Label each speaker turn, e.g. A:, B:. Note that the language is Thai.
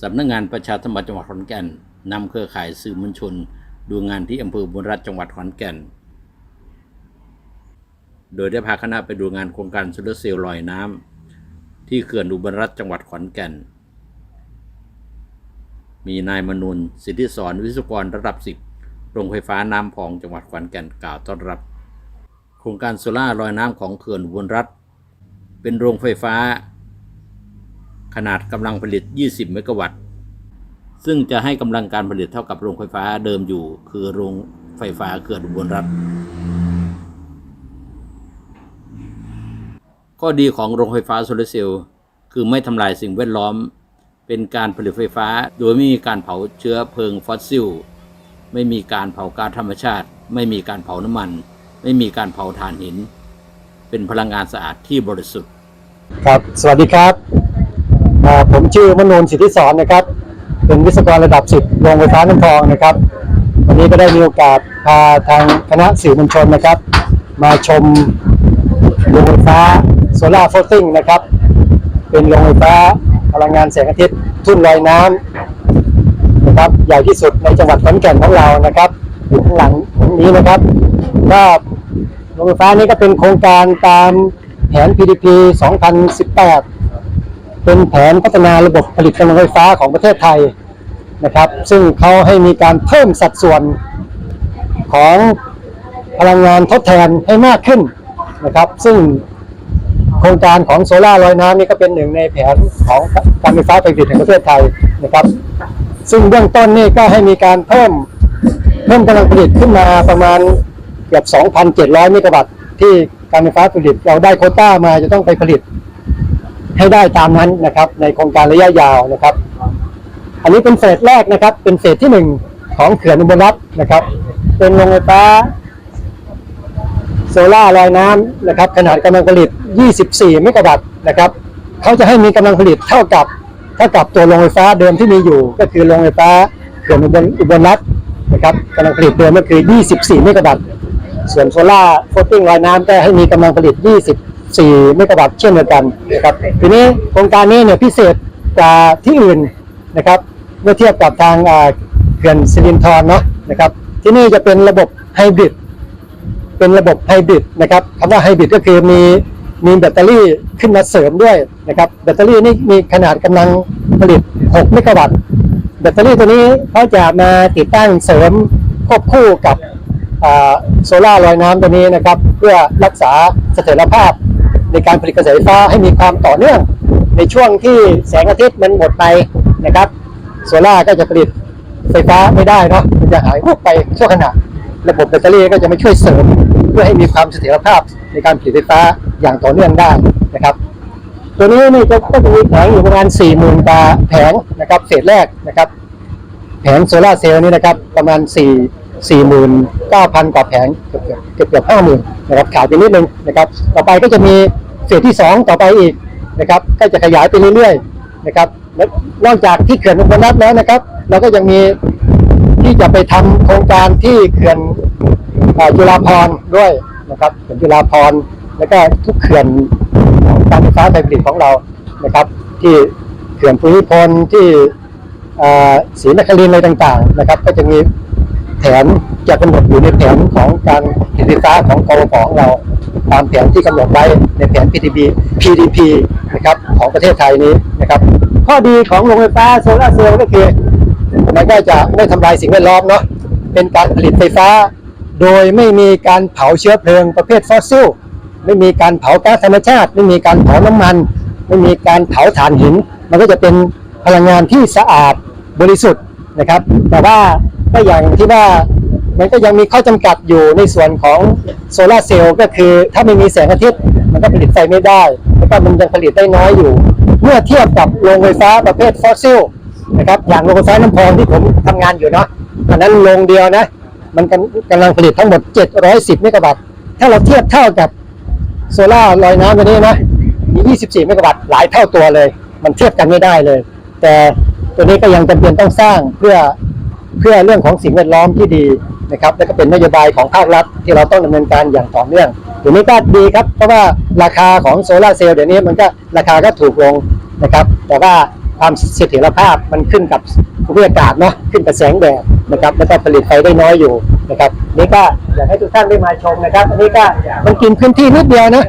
A: สำนักงานประชาสัมจังหวัดขอนแก่นนำเครือข่ายสื่อมวลชน ดูงานที่อำเภอบุญรัตน์จังหวัดขอนแก่น โดยได้พาคณะไปดูงานโครงการโซลาร์เซลล์ลอยน้ำที่เขื่อนอุบลรัตน์จังหวัดขอนแก่น มีนายมนุนสิทธิสอนวิศวกรระดับสิบโรงไฟฟ้าน้ำพองจังหวัดขอนแก่นกล่าวต้อนรับ โครงการโซล่าร์ลอยน้ำของเขื่อนอุบลรัตน์เป็นโรงไฟฟ้า ขนาดกำลังผลิต 20 เมกะวัตต์ ซึ่งจะให้กำลังการผลิตเท่ากับโรงไฟฟ้าเดิมอยู่ คือโรงไฟฟ้าเขื่อนอุบลรัตน์ข้อดีของโรงไฟฟ้าโซลาร์เซลล์คือไม่ทำลายสิ่งแวดล้อม เป็นการผลิตไฟฟ้าโดยไม่มีการเผาเชื้อเพลิงฟอสซิล ไม่มีการเผาก๊าซธรรมชาติ ไม่มีการเผาน้ำมัน ไม่มีการเผาถ่านหิน เป็นพลังงานสะอาดที่บริสุทธิ์
B: ครับ สวัสดีครับ ผมชื่อมนูนสิทธิสอนนะครับ เป็นวิศวกรระดับ10โรงไฟฟ้าน้ำพองนะครับ วันนี้ก็ได้มีโอกาสพาทางคณะสื่อมวลชนนะครับ มาชมโรงไฟฟ้าโซลาร์โฟลติ้งนะครับ เป็นโรงไฟฟ้าพลังงานแสงอาทิตย์ทุ่นลอยน้ำนะครับใหญ่ที่สุดในจังหวัดขอนแก่นของเรานะครับอยู่ข้างหลังนี้นะครับก็โรงไฟฟ้านี้ก็เป็นโครงการตามแผน PDP 2018 เป็นแผนพัฒนาระบบผลิตกำลังไฟฟ้าของประเทศไทยนะครับ ซึ่งเขาให้มีการเพิ่มสัดส่วนของพลังงานทดแทนให้มากขึ้นนะครับ ซึ่งโครงการของโซลาร์ลอยน้ำนี่ก็เป็นหนึ่งในแผนของการไฟฟ้าผลิตแห่งประเทศไทยนะครับ ซึ่งเบื้องต้นนี่ก็ให้มีการเพิ่มเพิ่มกำลังผลิตขึ้นมาประมาณเกือบ 2,700 เมกะวัตต์ที่การไฟฟ้าผลิตเราได้โคต้ามาจะต้องไปผลิต ให้ได้ตามนั้นนะครับ ในโครงการระยะยาวนะครับ อันนี้เป็นเฟสแรกนะครับ เป็นเฟสที่หนึ่งของเขื่อนอุบลรัตน์นะครับ เป็นโรงไฟฟ้า โซล่าร์ลอยน้ำนะครับ ขนาดกำลังผลิต 24 เมกะวัตต์นะครับเขาจะให้มีกำลังผลิตเท่ากับเท่ากับตัวโรงไฟฟ้าเดิมที่มีอยู่ ก็คือโรงไฟฟ้าเขื่อนอุบลอุบลรัตน์นะครับกำลังผลิตเดิมก็คือ 24 เมกะวัตต์ส่วนโซล่าโฟลติ้งลอยน้ำก็ให้มีกำลังผลิต 20 24เมกะวัตต์เช่นเดียวกันนะครับทีนี้โครงการนี้เนี่ยพิเศษกว่าที่อื่นนะครับเมื่อเทียบกับทางเขื่อนสิรินธรเนาะนะครับที่นี่จะเป็นระบบไฮบริดเป็นระบบไฮบริดนะครับคำว่าไฮบริดก็คือมีมีแบตเตอรี่ขึ้นมาเสริมด้วยนะครับแบตเตอรี่นี่มีขนาดกำลังผลิต 6 เมกะวัตต์แบตเตอรี่ตัวนี้เขาจะมาติดตั้งเสริมควบคู่กับโซล่าร์ลอยน้ำตัวนี้นะครับ เพื่อรักษาเสถียรภาพ ในการผลิตกระแสไฟฟ้าให้มีความต่อเนื่อง ในช่วงที่แสงอาทิตย์มันหมดไปนะครับโซล่าก็จะผลิตไฟฟ้าไม่ได้เนาะมันจะหายวุบไปชั่วขณะ ระบบแบตเตอรี่ก็จะไมาช่วยเสริม เพื่อให้มีความเสถียรภาพในการผลิตไฟฟ้าอย่างต่อเนื่องได้นะครับ ตัวนี้นี่ก็จะมีแผงอยู่ประมาณ 4 0,000กว่าแผงนะครับเฟสแรกนะครับ แผงโซลาเซลล์นี่นะครับประมาณ 4 49,000 กว่าแผงเกือบเกือบเกือบเกือบ50,000นะครับขาดไปนิดนึงนะครับต่อไปก็จะมี เฟสที่2ต่อไปอีกนะครับ ก็จะขยายไปเรื่อยๆนะครับและนอกจากที่เขื่อนอุบลรัตน์แล้วนะครับ เราก็ยังมีที่จะไปทำโครงการที่เขื่อนอ่าจุฬาภรด้วยนะครับเขื่อนจุฬาภรแล้วก็ทุกเขื่อนของการไฟฟ้าไฟผลิตของเรานะครับ ที่เขื่อนภูมิพลที่อ่าศรีนครินทร์อะไรต่างๆนะครับ ก็จะมีแผนจะกำหนดอยู่ในแผนของการผลิตไฟฟ้าของกรฟของเรา ตามแผนที่กำหนดไว้ ในแผน PDP PDP นะครับของประเทศไทยนี้นะครับข้อดีของโรงไฟฟ้าโซลาร์เซลล์ก็คือมันก็จะไม่ทำลายสิ่งแวดล้อมเนาะเป็นการผลิตไฟฟ้า โดยไม่มีการเผาเชื้อเพลิงประเภทฟอสซิลไม่มีการเผาก๊าซธรรมชาติ ไม่มีการเผาน้ำมัน ไม่มีการเผาถ่านหิน มันก็จะเป็นพลังงานที่สะอาดบริสุทธิ์นะครับ แต่ว่าก็อย่างที่ว่ามันก็ยังมีข้อจำกัดอยู่ในส่วนของโซลาเซลล์ก็คือถ้าไม่มีแสงอาทิตย์ มันก็ผลิตไฟไม่ได้แล้วก็มันยังผลิตได้น้อยอยู่ เมื่อเทียบกับโรงไฟฟ้าประเภทฟอสซิลนะครับอย่างโรงไฟฟ้าน้ำพองที่ผมทำงานอยู่เนาะอันนั้นโรงเดียวนะ มันกำลังผลิตทั้งหมด 710เมกะวัตต์ถ้าเราเทียบเท่ากับโซล่าร์ลอยน้ำตัวนี้นะมี 24 เมกะวัตต์หลายเท่าตัวเลย มันเทียบกันไม่ได้เลย แต่ตัวนี้ก็ยังจำเป็นต้องสร้างเพื่อเพื่อเรื่องของสิ่งแวดล้อมที่ดีนะครับ และก็เป็นนโยบายของภาครัฐที่เราต้องดำเนินการอย่างต่อเนื่อง ตัวนี้ก็ดีครับ เพราะว่าราคาของโซลาเซลล์เดี๋ยวนี้มันก็ราคาก็ถูกลงนะครับ แต่ว่าความเสถียรภาพมันขึ้นกับภูมิอากาศเนาะขึ้นกับแสงแดดนะครับแล้วก็ผลิตไฟได้น้อยอยู่นะครับนี่ก็อยากให้ทุกท่านได้มาชมนะครับอันนี้ก็มันกินพื้นที่นิดเดียวนะ